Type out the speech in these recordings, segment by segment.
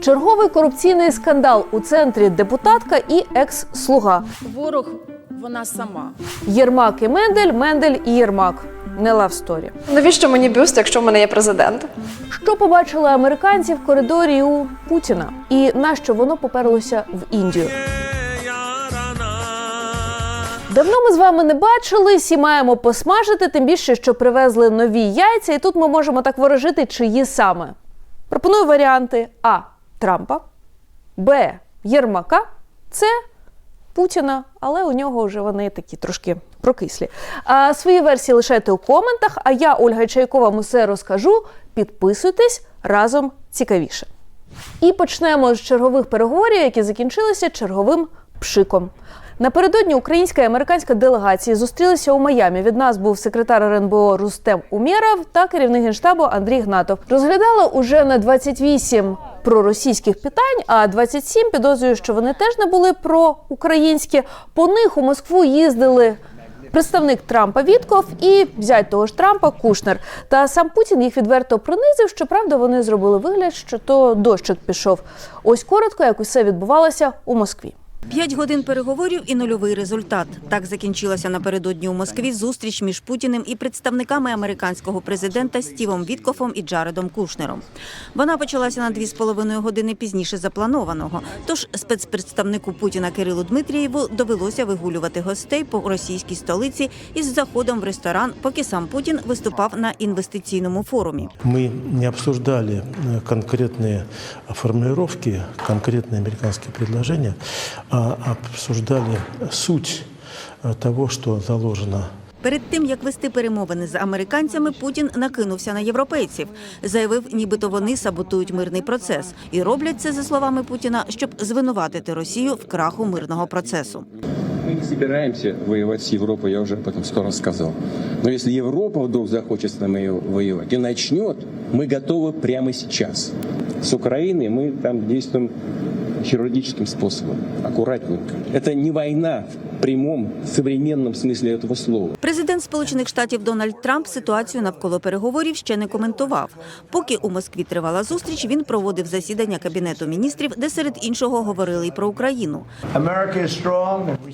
Черговий корупційний скандал у центрі депутатка і екс-слуга. Ворог вона сама. Єрмак і Мендель, Мендель і Єрмак. Не лав сторі. Навіщо мені бюст, якщо в мене є президент? Що побачили американці в коридорі у Путіна? І нащо воно поперлося в Індію? Давно ми з вами не бачились і маємо посмажити, тим більше, що привезли нові яйця, і тут ми можемо так ворожити, чиї саме. Пропоную варіанти: А. Трампа, Б. Єрмака, С. Путіна, але у нього вже вони такі трошки прокислі. А свої версії лишайте у коментах. А я, Ольга Чайкова, вам усе розкажу. Підписуйтесь разом цікавіше. І почнемо з чергових переговорів, які закінчилися черговим пшиком. Напередодні українська і американська делегації зустрілися у Майамі. Від нас був секретар РНБО Рустем Умєров та керівник генштабу Андрій Гнатов. Розглядали уже на 28 проросійських питань, а 27 підозрюю, що вони теж не були проукраїнські. По них у Москву їздили Представник Трампа Вітков і зять того ж Трампа Кушнер. Та сам Путін їх відверто принизив. Щоправда, вони зробили вигляд, що то дощик пішов. Ось коротко, як усе відбувалося у Москві. П'ять годин переговорів і нульовий результат. Так закінчилася напередодні у Москві зустріч між Путіним і представниками американського президента Стівом Віткофом і Джаредом Кушнером. Вона почалася на дві з половиною години пізніше запланованого. Тож спецпредставнику Путіна Кирилу Дмитрієву довелося вигулювати гостей по російській столиці із заходом в ресторан, поки сам Путін виступав на інвестиційному форумі. Мы не обсуждали э, конкретные формулировки, конкретные американские предложения, а обсуждали суть э, того, что заложено Перед тим як вести перемовини з американцями, Путін накинувся на європейців, заявив, нібито вони саботують мирний процес і роблять це за словами Путіна, щоб звинуватити Росію в краху мирного процесу. Мы не собираемся воевать с Европой, я уже об этом сто раз сказал. Но если Европа вдруг захочет с нами воевать и начнет, мы готовы прямо сейчас. С Украиной мы там действуем хирургическим способом, аккуратненько. Это не война в прямом современном смысле этого слова. Президент Сполучених Штатів Дональд Трамп ситуацію навколо переговорів ще не коментував. Поки у Москві тривала зустріч, він проводив засідання кабінету міністрів, де серед іншого говорили й про Україну.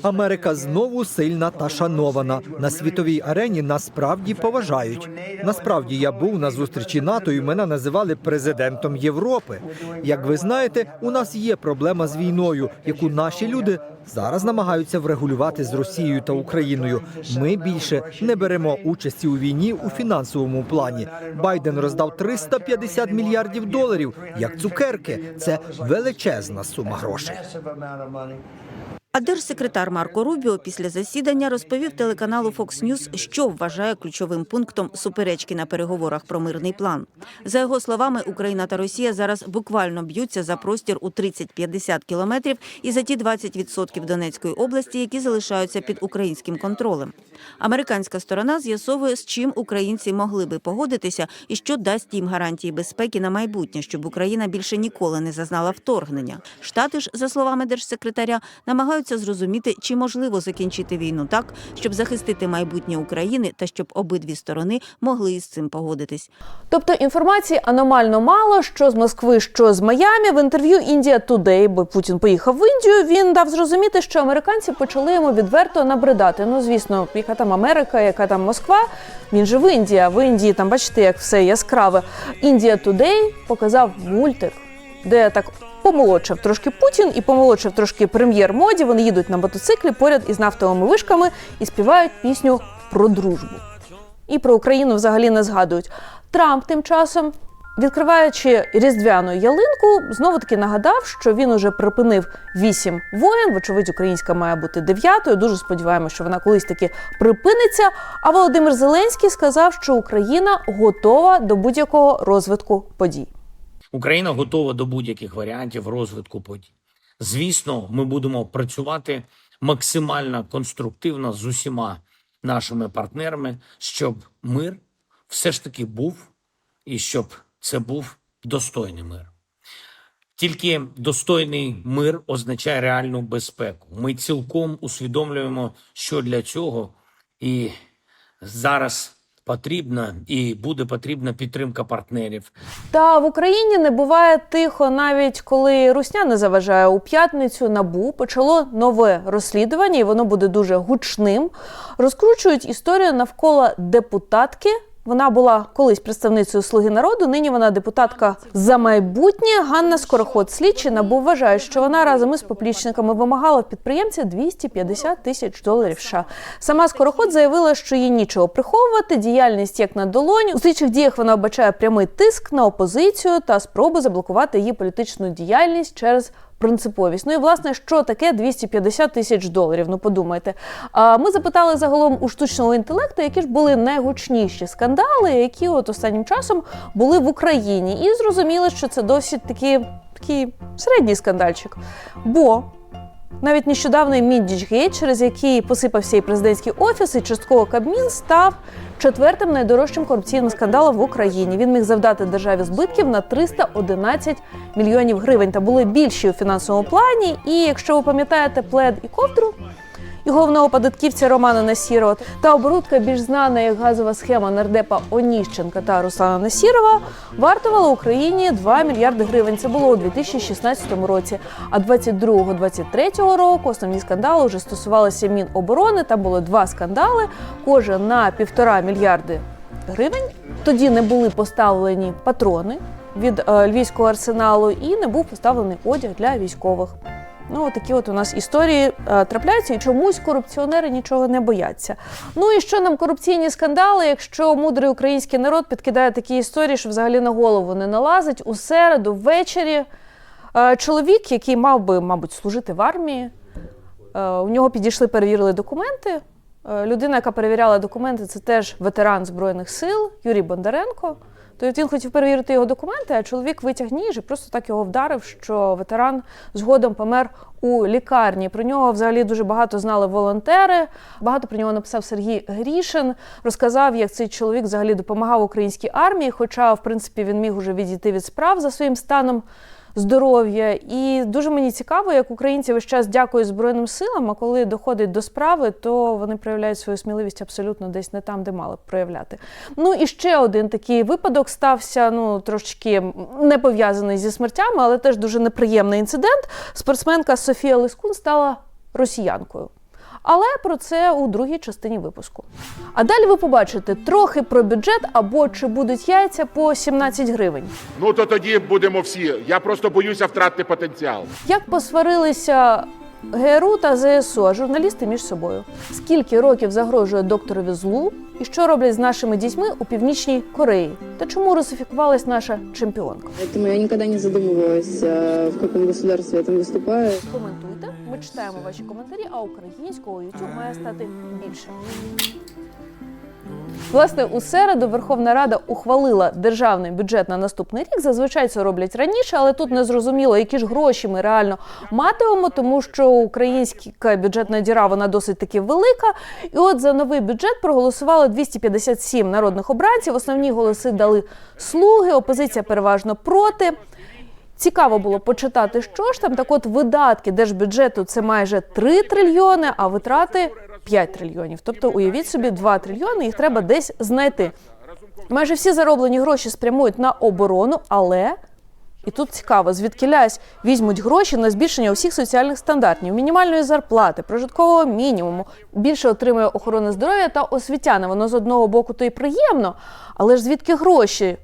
Америка знову сильна та шанована. На світовій арені нас справді поважають. Насправді я був на зустрічі НАТО і мене називали президентом Європи. Як ви знаєте, у нас є проблема з війною, яку наші люди зараз намагаються врегулювати з Росією та Україною. Ми більше не беремо участі у війні у фінансовому плані. Байден роздав 350 мільярдів доларів як цукерки. Це величезна сума грошей. А держсекретар Марко Рубіо після засідання розповів телеканалу Fox News, що вважає ключовим пунктом суперечки на переговорах про мирний план. За його словами, Україна та Росія зараз буквально б'ються за простір у 30-50 кілометрів і за ті 20% Донецької області, які залишаються під українським контролем. Американська сторона з'ясовує, з чим українці могли би погодитися і що дасть їм гарантії безпеки на майбутнє, щоб Україна більше ніколи не зазнала вторгнення. Штати ж, за словами держсекретаря, намагаються зрозуміти, чи можливо закінчити війну так, щоб захистити майбутнє України та щоб обидві сторони могли із цим погодитись. Тобто інформації аномально мало, що з Москви, що з Майамі. В інтерв'ю Індія Today, бо Путін поїхав в Індію. Він дав зрозуміти, що американці почали йому відверто набридати. Ну, звісно, яка там Америка, яка там Москва. Він же в Індії. а В Індії там бачите, як все яскраве. Індія Today показав мультик, де так. Помолодшав трошки Путін і помолодшав трошки прем'єр моді. Вони їдуть на мотоциклі поряд із нафтовими вишками і співають пісню про дружбу. І про Україну взагалі не згадують. Трамп тим часом, відкриваючи різдвяну ялинку, знову таки нагадав, що він уже припинив вісім воєн. Вочевидь, українська має бути дев'ятою. Дуже сподіваємося, що вона колись таки припиниться. А Володимир Зеленський сказав, що Україна готова до будь-якого розвитку подій. Україна готова до будь-яких варіантів розвитку подій. Звісно, ми будемо працювати максимально конструктивно з усіма нашими партнерами, щоб мир все ж таки був і щоб це був достойний мир. Тільки достойний мир означає реальну безпеку. Ми цілком усвідомлюємо, що для цього і зараз потрібна і буде потрібна підтримка партнерів. Та в Україні не буває тихо, навіть коли русня не заважає у п'ятницю. Набу почало нове розслідування, і воно буде дуже гучним. Розкручують історію навколо депутатки. Вона була колись представницею Слуги народу. Нині вона депутатка за майбутнє. Ганна Скороход, слідчі набу вважає, що вона разом із поплічниками вимагала в підприємця 250 тисяч доларів. США. Сама Скороход заявила, що їй нічого приховувати. Діяльність як на долоні. У слідчих діях вона обачає прямий тиск на опозицію та спроби заблокувати її політичну діяльність через. Принциповість. Ну і власне, що таке 250 тисяч доларів? Ну подумайте. А ми запитали загалом у штучного інтелекту, які ж були найгучніші скандали, які от останнім часом були в Україні, і зрозуміли, що це досить такі. такий середній скандальчик. Бо навіть нещодавний Міндічгейт, через який посипався і президентський офіс, і частково Кабмін, став четвертим найдорожчим корупційним скандалом в Україні. Він міг завдати державі збитків на 311 мільйонів гривень та були більші у фінансовому плані. І якщо ви пам'ятаєте плед і ковдру. І головного податківця Романа Насірова та оборудка більш знана як газова схема нардепа Оніщенка та Руслана Насірова вартувала Україні 2 мільярди гривень. Це було у 2016 році. А 22-23 року основні скандали вже стосувалися Міноборони. Там було два скандали, кожен на півтора мільярди гривень. Тоді не були поставлені патрони від е, львівського арсеналу і не був поставлений одяг для військових. Ну, такі от у нас історії е, трапляються, і чомусь корупціонери нічого не бояться. Ну і що нам корупційні скандали, якщо мудрий український народ підкидає такі історії, що взагалі на голову не налазить у середу, ввечері. е, Чоловік, який мав би, мабуть, служити в армії, е, у нього підійшли, перевірили документи. Е, Людина, яка перевіряла документи, це теж ветеран Збройних сил Юрій Бондаренко. Тобто він хотів перевірити його документи, а чоловік витяг ніж і просто так його вдарив, що ветеран згодом помер у лікарні. Про нього взагалі дуже багато знали волонтери. Багато про нього написав Сергій Грішин. Розказав, як цей чоловік взагалі допомагав українській армії. Хоча, в принципі, він міг уже відійти від справ за своїм станом здоров'я. І дуже мені цікаво, як українці весь час дякують Збройним силам, а коли доходить до справи, то вони проявляють свою сміливість абсолютно десь не там, де мали б проявляти. Ну і ще один такий випадок стався, ну трошечки не пов'язаний зі смертями, але теж дуже неприємний інцидент. Спортсменка Софія Лискун стала росіянкою. Але про це у другій частині випуску. А далі ви побачите трохи про бюджет або чи будуть яйця по 17 гривень. Ну то тоді будемо всі. Я просто боюся втратити потенціал. Як посварилися ГРУ та ЗСУ, а журналісти між собою? Скільки років загрожує докторові злу? І що роблять з нашими дітьми у північній Кореї? Та чому русифікувалась наша чемпіонка? Поэтому я никогда не задумывалась, а, в каком государстве я там выступаю. Коментуйте, ми читаємо ваші коментарі, а українського YouTube має стати більше. Власне, у середу Верховна Рада ухвалила державний бюджет на наступний рік. Зазвичай це роблять раніше, але тут не зрозуміло, які ж гроші ми реально матимемо, тому що українська бюджетна діра вона досить таки велика. І от за новий бюджет проголосувало 257 народних обранців. Основні голоси дали слуги, опозиція переважно проти. Цікаво було почитати, що ж там. Так от видатки держбюджету це майже 3 трильйони, а витрати 5 трильйонів. Тобто, уявіть собі, 2 трильйони їх треба десь знайти. Майже всі зароблені гроші спрямують на оборону, але і тут цікаво, звідки лясь візьмуть гроші на збільшення усіх соціальних стандартів, мінімальної зарплати, прожиткового мінімуму. Більше отримує охорона здоров'я та освітяни. Воно з одного боку то й приємно, але ж звідки гроші?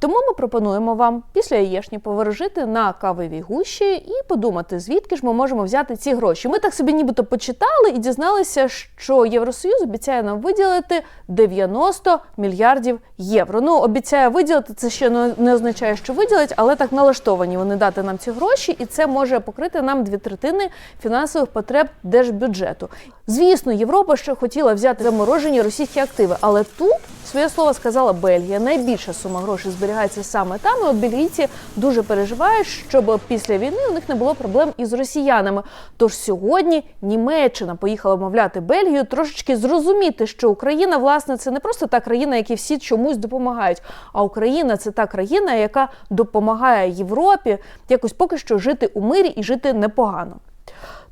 Тому ми пропонуємо вам після яєшні поворожити на кавовій гущі і подумати, звідки ж ми можемо взяти ці гроші. Ми так собі нібито почитали і дізналися, що Євросоюз обіцяє нам виділити 90 мільярдів євро. Ну, обіцяє виділити, це ще не- означає, що виділять, але так налаштовані вони дати нам ці гроші, і це може покрити нам дві третини фінансових потреб держбюджету. Звісно, Європа ще хотіла взяти заморожені російські активи, але тут своє слово сказала Бельгія. Найбільша сума грошей зберігається саме там. І от бельгійці дуже переживають, щоб після війни у них не було проблем із росіянами. Тож сьогодні Німеччина поїхала вмовляти Бельгію трошечки зрозуміти, що Україна, власне, це не просто та країна, якій всі чомусь допомагають. А Україна це та країна, яка допомагає Європі якось поки що жити у мирі і жити непогано.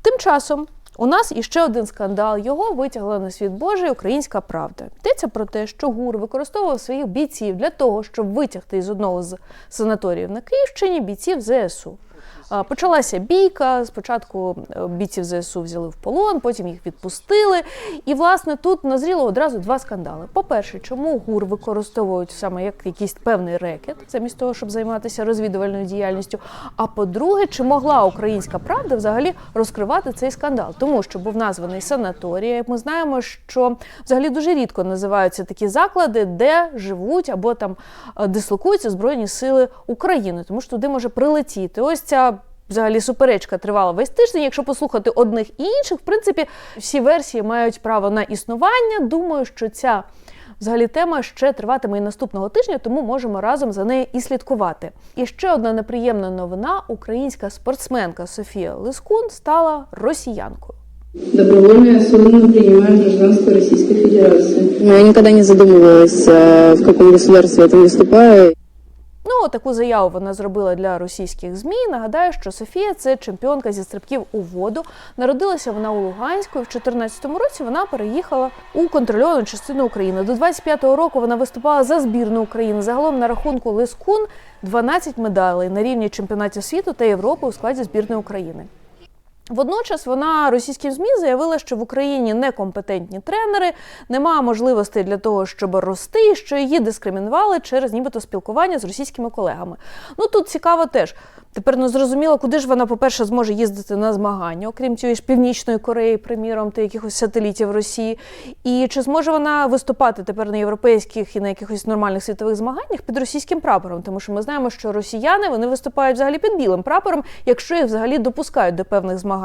Тим часом У нас іще один скандал. Його витягла на світ Божий українська правда. Йдеться про те, що ГУР використовував своїх бійців для того, щоб витягти із одного з санаторіїв на Київщині бійців ЗСУ. Почалася бійка. Спочатку е, бійців ЗСУ взяли в полон, потім їх відпустили. І власне тут назріло одразу два скандали. По-перше, чому ГУР використовують саме як якийсь певний рекет, замість того, щоб займатися розвідувальною діяльністю. А по-друге, чи могла українська правда взагалі розкривати цей скандал? Тому що був названий санаторій. Ми знаємо, що взагалі дуже рідко називаються такі заклади, де живуть або там е, дислокуються збройні сили України, тому що туди може прилетіти. Ось ця Взагалі суперечка тривала весь тиждень. Якщо послухати одних і інших, в принципі, всі версії мають право на існування. Думаю, що ця взагалі тема ще триватиме і наступного тижня, тому можемо разом за нею і слідкувати. І ще одна неприємна новина: українська спортсменка Софія Лискун стала росіянкою. Добровольно и осознанно принимаю гражданство Российской Федерации. Но я никогда не задумывалась, э, в каком государстве я там выступаю. Ну, таку заяву вона зробила для російських змі. Нагадаю, що Софія це чемпіонка зі стрибків у воду. Народилася вона у Луганську. і В 2014 році вона переїхала у контрольовану частину України. До 25-го року вона виступала за збірну України. Загалом на рахунку Лискун 12 медалей на рівні чемпіонатів світу та Європи у складі збірної України. Водночас вона російським змі заявила, що в Україні некомпетентні тренери, немає можливостей для того, щоб рости, і що її дискримінували через нібито спілкування з російськими колегами. Ну тут цікаво теж. Тепер не зрозуміло, куди ж вона, по-перше, зможе їздити на змагання, окрім цієї ж Північної Кореї, приміром, та якихось сателітів Росії. І чи зможе вона виступати тепер на європейських і на якихось нормальних світових змаганнях під російським прапором? Тому що ми знаємо, що росіяни вони виступають взагалі під білим прапором, якщо їх взагалі допускають до певних змагань.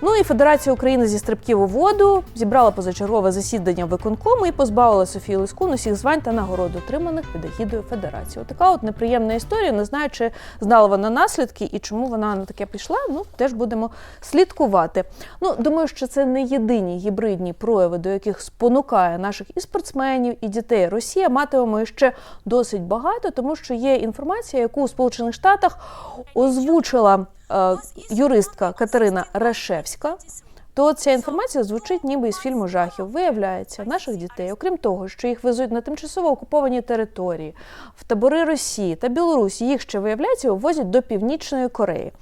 Ну і Федерація України зі стрибків у воду зібрала позачергове засідання виконкому і позбавила Софію Лискун усіх звань та нагород, отриманих під егідою Федерації. Отака от неприємна історія. Не знаю, чи знала вона наслідки і чому вона на таке пішла. Ну теж будемо слідкувати. Ну думаю, що це не єдині гібридні прояви, до яких спонукає наших і спортсменів, і дітей. Росія матимемо ще досить багато, тому що є інформація, яку у Сполучених Штатах озвучила юристка Катерина Рашевська. То ця інформація звучить ніби із фільму жахів. Виявляється, наших дітей, окрім того, що їх везуть на тимчасово окуповані території, в табори Росії та Білорусі, їх ще виявляється, вивозять до Північної Кореї.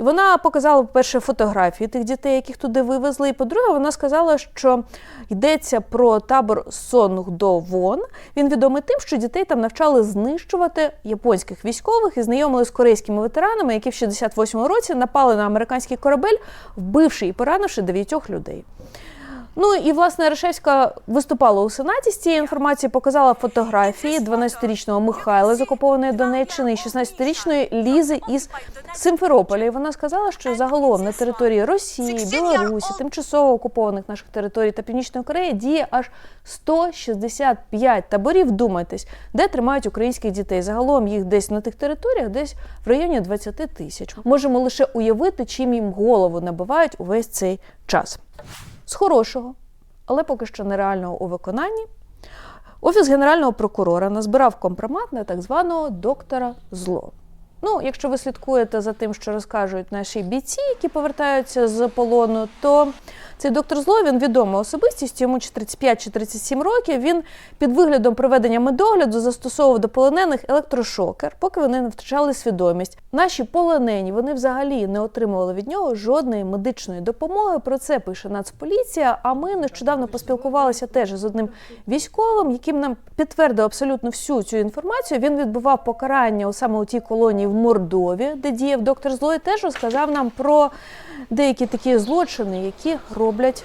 І вона показала, по-перше, фотографії тих дітей, яких туди вивезли. І по-друге, вона сказала, що йдеться про табор Сонгдовон. Він відомий тим, що дітей там навчали знищувати японських військових і знайомили з корейськими ветеранами, які в 68-му році напали на американський корабель, вбивши і поранивши дев'ятьох людей. Ну і власне Решевська виступала у сенаті з цієї інформації, показала фотографії 12-річного Михайла з окупованої Донеччини і 16-річної Лізи із Симферополя. І вона сказала, що загалом на території Росії, Білорусі, тимчасово окупованих наших територій та Північної Кореї діє аж 165 таборів. Думайтесь, де тримають українських дітей. Загалом їх десь на тих територіях, десь в районі 20 тисяч. Можемо лише уявити, чим їм голову набивають увесь цей час. З хорошого, але поки що нереального у виконанні, Офіс Генерального прокурора назбирав компромат на так званого доктора зло. Ну, якщо ви слідкуєте за тим, що розкажуть наші бійці, які повертаються з полону, то цей доктор зло він відома особистість, йому чи 35 чи 37 років. Він під виглядом проведення медогляду застосовував до полонених електрошокер, поки вони не втрачали свідомість. Наші полонені вони взагалі не отримували від нього жодної медичної допомоги. Про це пише Нацполіція. А ми нещодавно поспілкувалися теж з одним військовим, яким нам підтвердив абсолютно всю цю інформацію. Він відбував покарання саме у тій колонії в Мордові, де діяв доктор Зло, і теж розказав нам про деякі такі злочини, які роблять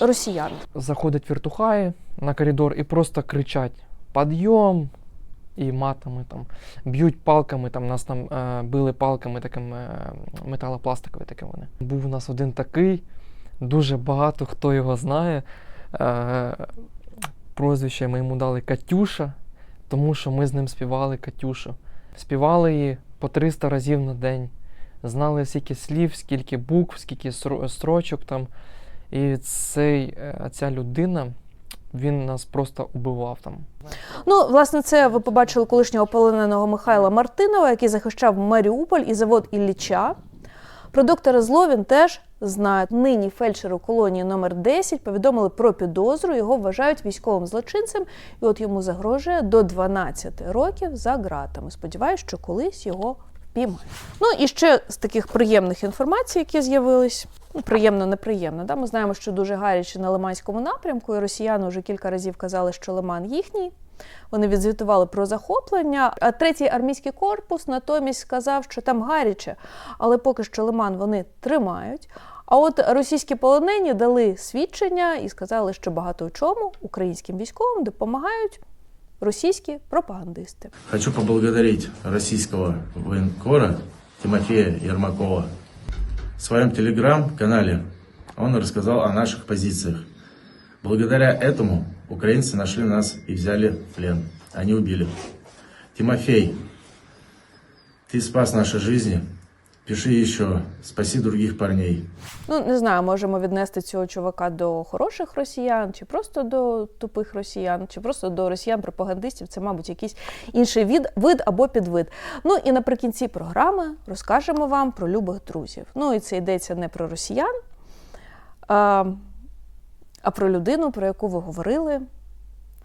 росіяни. заходять віртухаї на коридор і просто кричать Подйом! І матами там б'ють палками, там нас там е, били палками такими е, металопластикові такі вони. Був у нас один такий, дуже багато хто його знає. Е, прозвище ми йому дали Катюша, тому що ми з ним співали Катюшу. Співали її по 300 разів на день. Знали скільки слів, скільки букв, скільки строчок там. І цей, е, ця людина, він нас просто убивав там. Ну, власне, це ви побачили колишнього полоненого Михайла Мартинова, який захищав Маріуполь і завод Ілліча. Про доктора Зло він теж знає. Нині фельдшеру колонії номер 10 повідомили про підозру. Його вважають військовим злочинцем, і от йому загрожує до 12 років за ґратами. Сподіваюсь, що колись його впіймають. Ну і ще з таких приємних інформацій, які з'явились. Ну, приємно, неприємно. Да? Ми знаємо, що дуже гаряче на Лиманському напрямку, і росіяни вже кілька разів казали, що Лиман їхній. Вони відзвітували про захоплення. А третій армійський корпус натомість сказав, що там гаряче, але поки що Лиман вони тримають. А от російські полонені дали свідчення і сказали, що багато в чому українським військовим допомагають російські пропагандисти. Хочу поблагодарить российского военкора Тимофея Ермакова. В своем телеграм-канале он рассказал о наших позициях. Благодаря этому украинцы нашли нас и взяли в плен. Они убили. Тимофей, ты спас наши жизни. Пиши еще. Спаси других парней. Ну, не знаю, можемо віднести цього чувака до хороших росіян, чи просто до тупих росіян, чи просто до росіян-пропагандистів. Це, мабуть, якийсь інший від, вид або підвид. Ну і наприкінці програми розкажемо вам про любих друзів. Ну і це йдеться не про росіян, а, а про людину, про яку ви говорили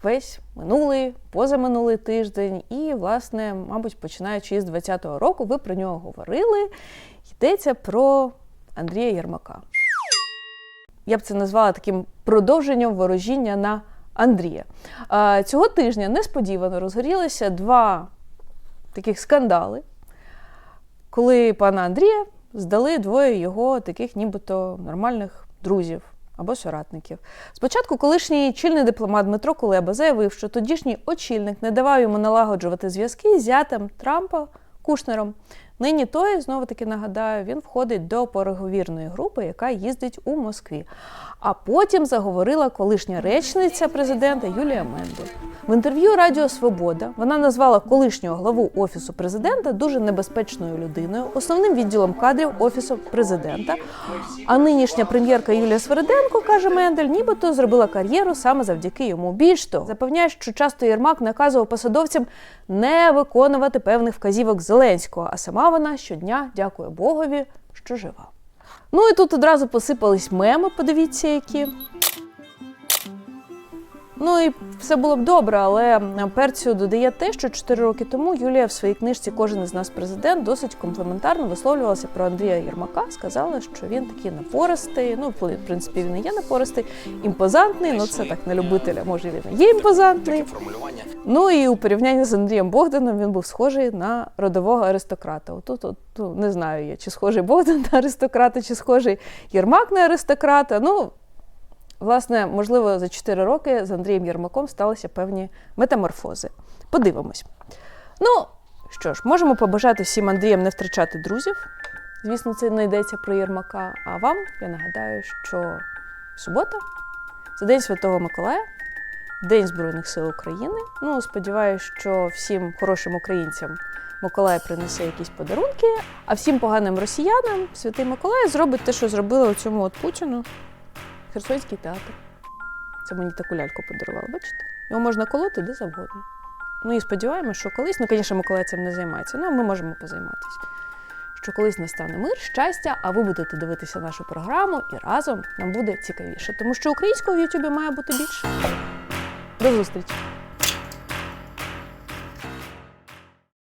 весь минулий, позаминулий тиждень, і, власне, мабуть, починаючи з 2020 року, ви про нього говорили. Йдеться про Андрія Єрмака. Я б це назвала таким продовженням ворожіння на Андрія. Цього тижня несподівано розгорілися два таких скандали, коли пана Андрія здали двоє його таких нібито нормальних друзів або соратників. Спочатку колишній чільний дипломат Дмитро Кулеба заявив, що тодішній очільник не давав йому налагоджувати зв'язки з зятем Трампа Кушнером. Нині той, знову таки нагадаю, він входить до переговірної групи, яка їздить у Москві. А потім заговорила колишня речниця президента Юлія Мендель. В інтерв'ю Радіо Свобода вона назвала колишнього главу офісу президента дуже небезпечною людиною, основним відділом кадрів офісу президента. А нинішня прем'єрка Юлія Свериденко каже Мендель, нібито зробила кар'єру саме завдяки йому. Більш того, запевняє, що часто Єрмак наказував посадовцям не виконувати певних вказівок Зеленського, а сама вона щодня дякує Богові, що жива. Ну і тут одразу посипались меми, подивіться, які. Ну і все було б добре, але перцю додає те, що 4 роки тому Юлія в своїй книжці Кожен із нас президент досить компліментарно висловлювалася про Андрія Єрмака. Сказала, що він такий напористий. Ну, в принципі, він і є напористий, імпозантний. Ну це так на любителя. Може він і є імпозантний. Ну і у порівнянні з Андрієм Богданом він був схожий на родового аристократа. Отут, от, ну, не знаю я, чи схожий Богдан на аристократа, чи схожий Єрмак на аристократа. Ну, власне, можливо, за 4 роки з Андрієм Єрмаком сталися певні метаморфози. Подивимось. Ну, що ж, можемо побажати всім Андріям не втрачати друзів. Звісно, це не йдеться про Єрмака. А вам я нагадаю, що субота це День Святого Миколая, День Збройних сил України. Ну, сподіваюся, що всім хорошим українцям Миколай принесе якісь подарунки, а всім поганим росіянам Святий Миколай зробить те, що зробили у цьому от Путіну. Херсонський театр. Це мені таку ляльку подарували, бачите? Його можна колоти де завгодно. Ну і сподіваємося, що колись, ну, звісно, Миколай цим не займається, але ми можемо позайматися. Що колись настане мир, щастя, а ви будете дивитися нашу програму і разом нам буде цікавіше. Тому що українського в Ютубі має бути більше. До зустрічі!